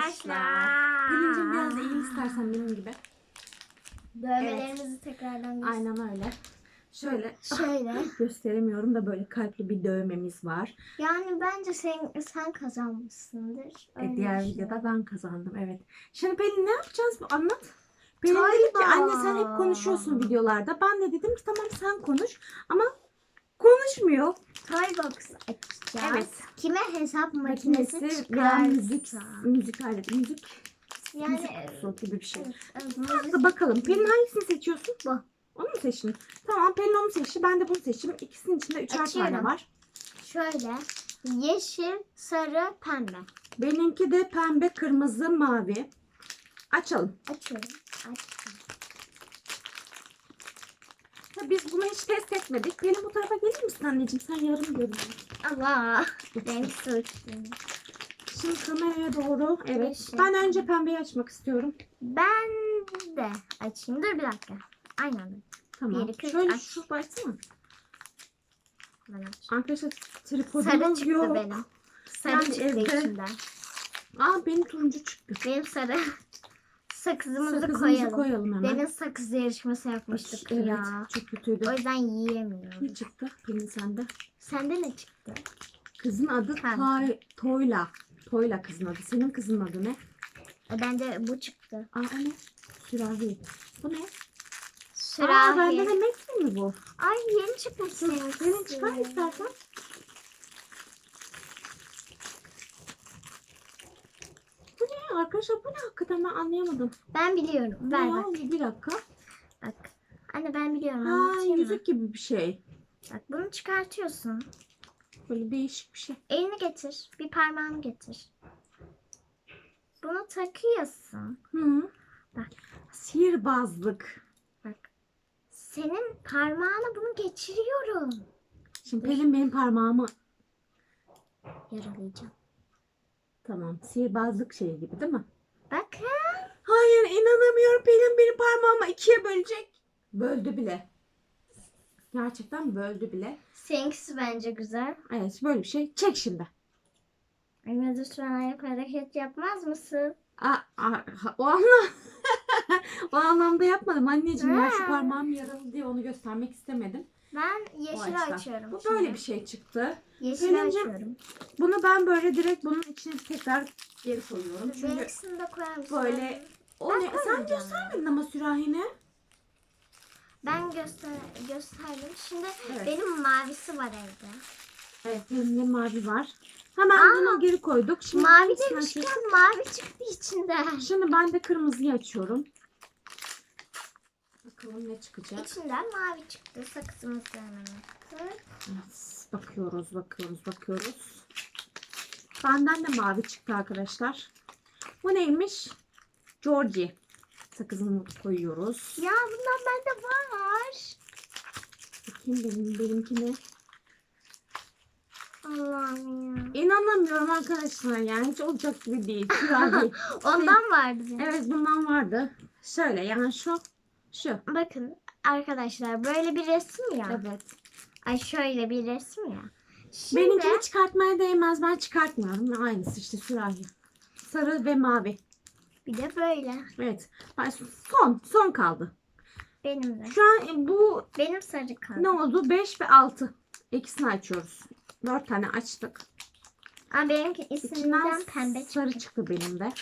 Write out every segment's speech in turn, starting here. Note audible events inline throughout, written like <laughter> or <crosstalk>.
arkadaşlar. Pelincim biraz eğil istersen benim gibi. Dövmelerimizi tekrardan göster. Aynen öyle. Şöyle Şöyle. gösteremiyorum da böyle kalpli bir dövmemiz var. Yani bence sen sen kazanmışsındır. E, Öyle diğer düşünüyorum. videoda ben kazandım evet. Şimdi Pelin ne yapacağız? Anlat. Pelin dedi ki anne sen hep konuşuyorsun videolarda. Ben de dedim ki tamam sen konuş. Ama konuşmuyor. Toybox açacağız. Evet. Kime hesap makinesi, Makinesi veya müzik, çıkarsa. müzik aleti. Müzik, Yani müzik kutusu gibi bir şey. evet, evet, müzik- bakalım. Pelin hangisini seçiyorsun? Bu. Onu mu seçtin? Tamam Pelin onu seçti. Ben de bunu seçtim. İkisinin içinde üçer Açıyorum. tane var. Şöyle yeşil, sarı, pembe. Benimki de pembe, kırmızı, mavi. Açalım. Açıyorum. Açtım. Ya biz bunu hiç test etmedik. Pelin bu tarafa gelir misin anneciğim? Sen yarım görünüyorsun. Allah. Renk seçtim. Şimdi kameraya doğru. Evet. Yeşil. Ben önce pembeyi açmak istiyorum. Ben de açayım. Dur bir dakika. Aynen. Tamam. Bir, iki, Şöyle aç. şu. Ben aç. Arkadaşlar Sarı tripodumuz çıktı yok. benim. Sarı Yani çıktı evde- içinden. Aa benim turuncu çıktı. Benim sarı. Sakızımızı, koyalım. koyalım hemen. Demin sakız yarışması yapmıştık evet, ya. çok kötüydü. O yüzden yiyemiyorum. Ne çıktı? Pelin sende. Sende ne çıktı? Kızın adı Pembe. Toy, Toyla. Toyla kızın adı. Senin kızın adı ne? E, bende bu çıktı. Aa o ne? Sürahi. Bu ne? Aa Sürahi. bende de Maxi mi bu? Ay yeni çıkmış senin. Senin çıkar istersen. Bu ne arkadaşlar? Bu ne hakikaten ben anlayamadım. Ben biliyorum. Ver ya? bak. Bir dakika. Bak. Anne ben biliyorum. Ha Anlatayım mı? yüzük gibi bir şey. Bak bunu çıkartıyorsun. Böyle değişik bir şey. Elini getir. Bir parmağını getir. Bunu takıyorsun. Hı. Bak. Sihirbazlık. Bak. Senin parmağına bunu geçiriyorum. Şimdi Pelin benim parmağımı Yaralayacağım. Tamam sihirbazlık şeyi gibi değil mi? Bakın. Hayır inanamıyorum Pelin benim parmağımı ikiye bölecek. Böldü bile. Gerçekten böldü bile. Seninkisi bence güzel. Evet böyle bir şey. Çek şimdi. Anne lütfen ayak hareket yapmaz mısın? Aa, aa, o anlam <laughs> o anlamda yapmadım anneciğim. Ben şu parmağım yaralı diye onu göstermek istemedim. Ben O yeşil açıdan. açıyorum. Bu şimdi. böyle bir şey çıktı. Yeşil Pelincim, açıyorum. Bunu ben böyle direkt bunun içine tekrar geri koyuyorum. Çünkü Benimkisini de koyar mısın? böyle o Ben ne? Sen koymayacağım. göstermedin ama sürahine. Ben göster gösterdim. Şimdi Evet. benim mavisi var evde. Evet elimde mavi var. Hemen Aa, bunu geri koyduk. Şimdi mavi sen demişken mavi çıktı içinden. Şimdi ben de kırmızıyı açıyorum. Bakalım ne çıkacak. İçinden mavi çıktı. Attık. Evet, bakıyoruz, bakıyoruz, bakıyoruz. Benden de mavi çıktı arkadaşlar. Bu neymiş? Georgie. Sakızını koyuyoruz. Ya bundan bende var. Bakayım benim, benimki ne? Allah'ım ya. İnanamıyorum arkadaşlar yani hiç olacak gibi değil. <laughs> Ondan vardı. evet bundan vardı. Şöyle yani şu. Şu. Bakın arkadaşlar böyle bir resim ya. Evet. Ay şöyle bir resim ya. Şimdi Benimkini çıkartmaya değmez. Ben çıkartmıyorum. Aynısı işte sürahi. Sarı ve mavi. bir de böyle. Evet. Son. Son kaldı. Benim de. Şu an bu Benim sarı kaldı. ne oldu? 5 ve 6. İkisini açıyoruz. 4 tane açtık. Aa, benimki isimden pembe sarı çıktı. çıktı benim de.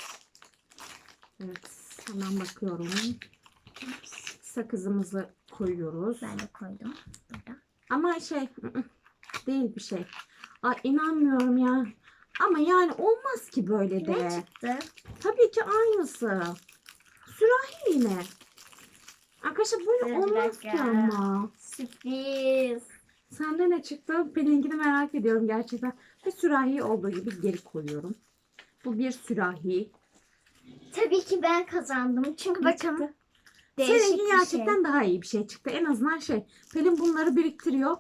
Evet. Hemen bakıyorum. Sakızımızı koyuyoruz. Ben de koydum. Burada. Ama şey değil bir şey. Ay inanmıyorum ya. Ama yani olmaz ki böyle de. Ne çıktı? Tabii ki aynısı. Sürahi yine. Arkadaşlar böyle Bir olmaz ki ama. Sürpriz. Sende ne çıktı? Benimkini merak ediyorum gerçekten. Ve sürahi olduğu gibi geri koyuyorum. Bu bir sürahi. Tabii ki ben kazandım. Çünkü Ne bakın çıktı? Değişik Seninki bir gerçekten şey. daha iyi bir şey çıktı. En azından şey. Pelin bunları biriktiriyor.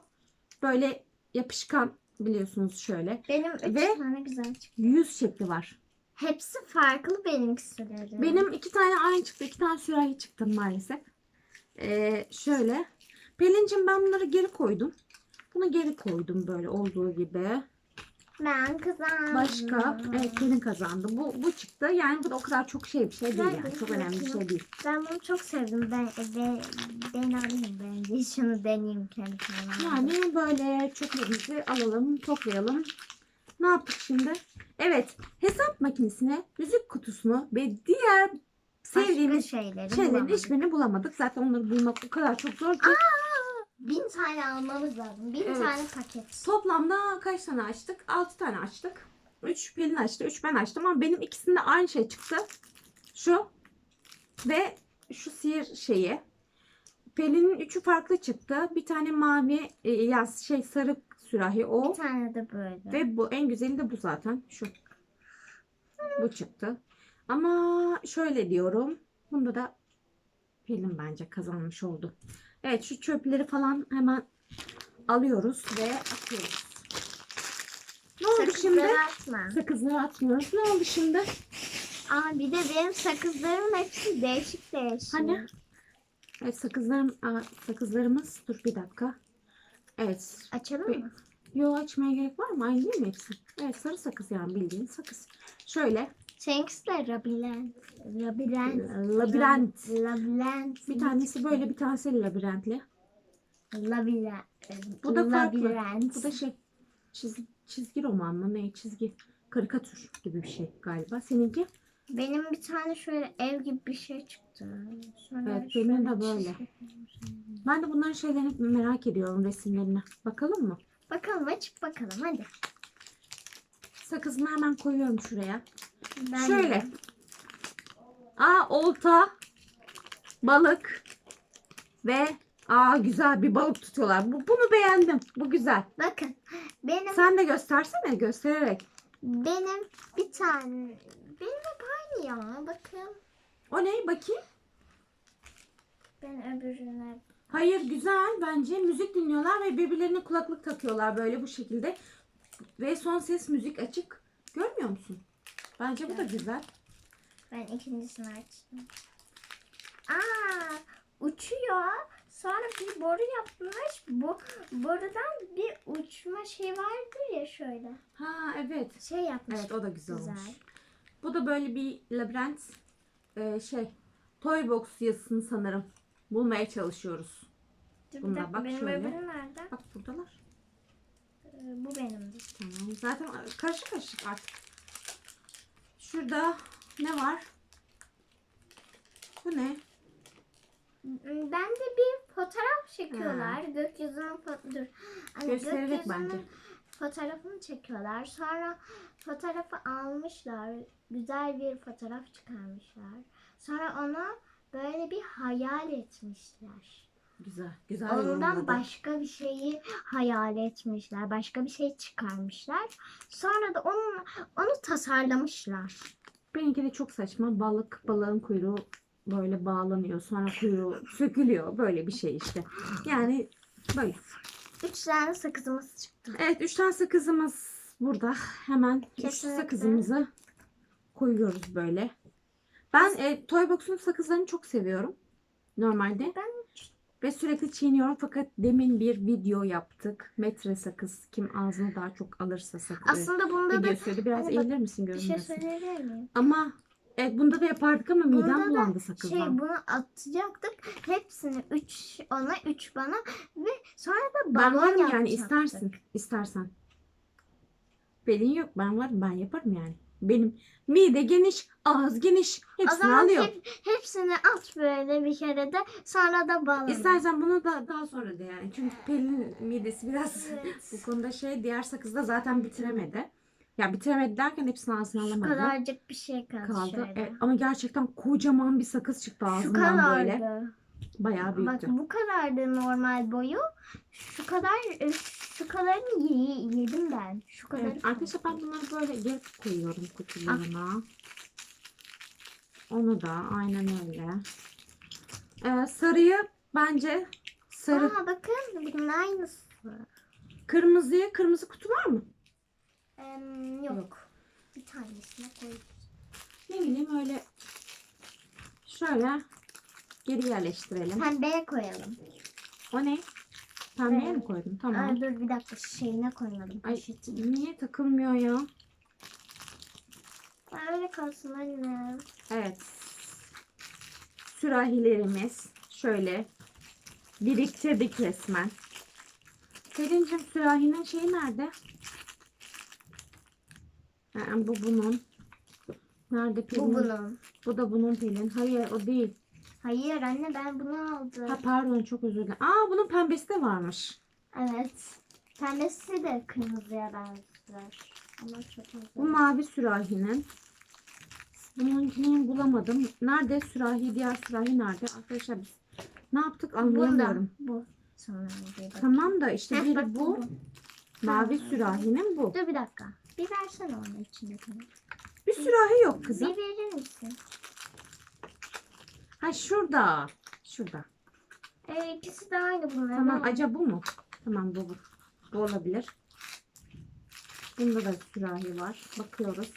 Böyle yapışkan biliyorsunuz şöyle. Benim üç Ve- tane güzel çıktı. Yüz şekli var. Hepsi farklı benimkisi. Benim iki tane aynı çıktı. iki tane sürahi çıktı maalesef. Ee, şöyle. Pelin'cim ben bunları geri koydum. Bunu geri koydum böyle olduğu gibi. Ben kazandım. Başka? Evet Pelin kazandı. Bu, bu çıktı. Yani bu da o kadar çok şey bir şey değil yani. Çok önemli bir şey değil. Ben bunu çok sevdim. Ben ben, ben alayım bence. Şunu deneyeyim kendi kendime. Yani böyle çöplerimizi alalım, toplayalım. Ne yaptık şimdi? Evet, hesap makinesine, müzik kutusunu ve diğer sevdiğimiz şeyleri şeylerin bulamadım. hiçbirini bulamadık. Zaten onları bulmak o kadar çok zor ki. Bin tane almamız lazım. Bin Evet. tane paket. Toplamda kaç tane açtık? 6 tane açtık. 3 Pelin açtı, 3 ben açtım ama benim ikisinde aynı şey çıktı. Şu ve şu sihir şeyi. Pelin'in üçü farklı çıktı. Bir tane mavi, e, ya şey sarı sürahi o. Bir tane de böyle. Ve bu en güzeli de bu zaten. Şu. Bu çıktı. Ama şöyle diyorum. Bunda da Pelin bence kazanmış oldu. Evet şu çöpleri falan hemen alıyoruz ve atıyoruz. Ne oldu şimdi? Sakızları atma. Sakızları atmıyoruz. Ne oldu şimdi? Aa, bir de benim sakızlarımın hepsi değişik değişik. Hani? Evet sakızlarım, aa, sakızlarımız. Dur bir dakika. Evet. Açalım Bir- mı? Yo açmaya gerek var mı? Aynı değil mi hepsi? Evet sarı sakız yani bildiğin sakız. Şöyle De labirent. Labirent. labirent. Labirent. Bir tanesi böyle bir tanesi labirentli. Labirent. Bu da farklı. Labirent. Bu da şey çizgi, çizgi roman mı ne çizgi karikatür gibi bir şey galiba. Seninki? Benim bir tane şöyle ev gibi bir şey çıktı. Sonra Evet, benim de böyle. çizgi- Ben de bunların şeylerini merak ediyorum resimlerine. Bakalım mı? Bakalım açıp bakalım hadi. Sakızımı hemen koyuyorum şuraya. Ben Şöyle. de. Aa olta, balık ve aa güzel bir balık tutuyorlar. Bu, bunu beğendim. Bu güzel. Bakın benim Sen de göstersene göstererek. benim bir tane benim hep aynı ya bakın. O ne bakayım? Ben öbürüne Hayır güzel bence. Müzik dinliyorlar ve birbirlerine kulaklık takıyorlar böyle bu şekilde. Ve son ses müzik açık. Görmüyor musun? Bence bu da güzel. ben ikincisini açtım. Aa uçuyor. Sonra bir boru yapmış. Bu borudan bir uçma şey vardır ya şöyle. Ha evet. Şey yapmış. Evet o da güzel, Güzel. olmuş. Bu da böyle bir labirent e, şey toy box yazısını sanırım bulmaya çalışıyoruz. Dur bir Bunlar dakika bak benim şöyle. öbürü nerede? Bak buradalar. Ee, bu benimdi. Tamam. Zaten karışık karışık artık. Şurada ne var? Bu ne? Ben de bir fotoğraf çekiyorlar. Gökyüzünün fo- dur. Hani Göstererek gökyüzünün bence. Fotoğrafını çekiyorlar. Sonra fotoğrafı almışlar. Güzel bir fotoğraf çıkarmışlar. Sonra onu böyle bir hayal etmişler. Güzel. Güzel Ondan yorumladı. başka bir şeyi hayal etmişler. Başka bir şey çıkarmışlar. Sonra da onu, onu tasarlamışlar. Benimki de çok saçma. Balık, balığın kuyruğu böyle bağlanıyor. Sonra kuyruğu sökülüyor. Böyle bir şey işte. Yani böyle. Üç tane sakızımız çıktı. Evet üç tane sakızımız burada. Hemen üç Kesinlikle. sakızımızı koyuyoruz böyle. Ben e, Toybox'un sakızlarını çok seviyorum. Normalde. Ben Ve sürekli çiğniyorum fakat demin bir video yaptık. Metre sakız. Kim ağzına daha çok alırsa sakız. aslında bunda da Videosuydu. Biraz Hani eğilir misin bir şey görünmesin. söyleyebilir miyim? Ama evet bunda da yapardık ama Bunda midem bulandı sakızdan. Şey bunu atacaktık. Hepsini 3 ona 3 bana ve sonra da ben balon varım yani istersin. istersen. Belin yok ben varım ben yaparım yani. Benim mide geniş, ağız geniş. O Hepsini zaman alıyor. hep, hepsini at böyle bir kere de sonra da balon. İstersen bunu da daha sonra da yani. Çünkü Pelin midesi biraz Evet. <laughs> bu konuda şey. Diğer sakızda zaten bitiremedi. Ya bitiremedi derken hepsini ağzına Şu alamadı. kadarcık bir şey kaldı, kaldı. şöyle. E, ama gerçekten kocaman bir sakız çıktı Şu ağzından kadardı. böyle. Bayağı Bak büyüktü. bu kadardı normal boyu. Şu kadar e, şu kadarını ye- yedim ben. Şu kadar. Evet, arkadaşlar ben bunları böyle geri koyuyorum kutularına. Onu da aynen öyle. Ee, sarıyı bence sarı. Aa bakın bunun aynısı. Kırmızıya kırmızı kutu var mı? Em, yok. Yok. Bir tanesine koydum. Ne bileyim öyle şöyle geri yerleştirelim. Pembeye koyalım. O ne? Pembeye mi koydun? Tamam. Aa, dur bir dakika şeyine koymadım. Ay poşetine. niye takılmıyor ya? Ay, Öyle kalsın anne. Evet. Sürahilerimiz şöyle biriktirdik resmen. Selin'cim sürahinin şeyi nerede? Ha, bu bunun. Nerede Pelin? Bu bunun. Bu da bunun Pelin. Hayır o değil. Hayır anne ben bunu aldım. Ha pardon çok özür dilerim. Aa bunun pembesi de varmış. Evet. Tanesi de kırmızıya benzer. Ama çok güzel. Bu mavi sürahinin. Bununkini bulamadım. Nerede sürahi? Diğer sürahi nerede? Arkadaşlar biz ne yaptık anlayamıyorum. Bu. Sonra bir dakika. Tamam da işte biri bak bu. Mavi sürahinin bu. Dur bir dakika. Bir versene onun içindekini. Bir sürahi yok Bir kızım. verir misin? Ha şurada. Şurada. Ee, ikisi de aynı bunlar. Tamam ama- acaba bu mu? Tamam bu bu. Bu olabilir. Bunda da sürahi var. Bakıyoruz.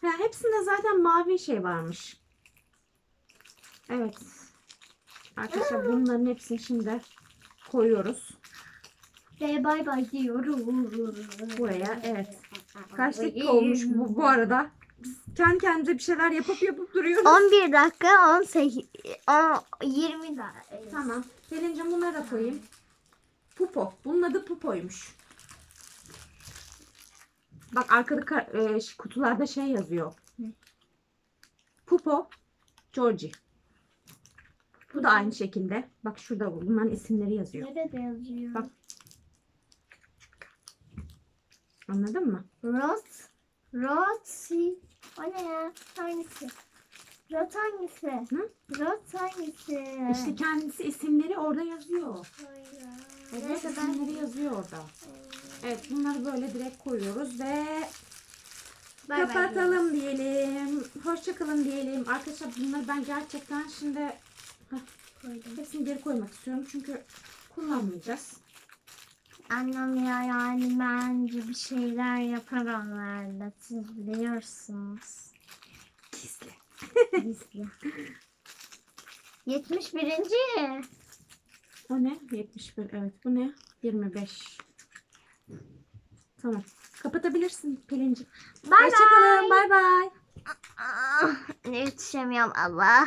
Ha, hepsinde zaten mavi şey varmış. Evet. Arkadaşlar bunların hepsini şimdi koyuyoruz. Ve bay bay diyoruz. Buraya, evet. Kaç dakika olmuş bu, bu arada? Kendi kendimize bir şeyler yapıp yapıp duruyoruz. 11 dakika 18 10, 20 dakika. Tamam. Selin'cim bunları da koyayım. Pupo. Bunun adı Pupo'ymuş. Bak arkada ka- e, kutularda şey yazıyor. Pupo, Georgie. Bu da aynı şekilde. Bak şurada bunların isimleri yazıyor. Nerede yazıyor? Bak. Anladın mı? Rot. Rotsi. O ne ya? Hangisi? Rot hangisi? Hı? Rot hangisi? İşte kendisi isimleri orada yazıyor. Hayır. Evet, Neyse ben... isimleri yazıyor orada. Evet bunları böyle direkt koyuyoruz ve Bay bay kapatalım diyelim. Hoşçakalın diyelim. Arkadaşlar bunları ben gerçekten şimdi koydum. hepsini geri koymak istiyorum. Çünkü kullanmayacağız. Annem ya yani bence bir şeyler yapar onlarla. Siz biliyorsunuz. Gizli. Gizli. <laughs> 71. O ne? 71. Evet bu ne? 25. Tamam. Kapatabilirsin Pelin'ciğim. Bay Hoşçakalın. Bay bay. Ah, Yetişemiyorum Allah.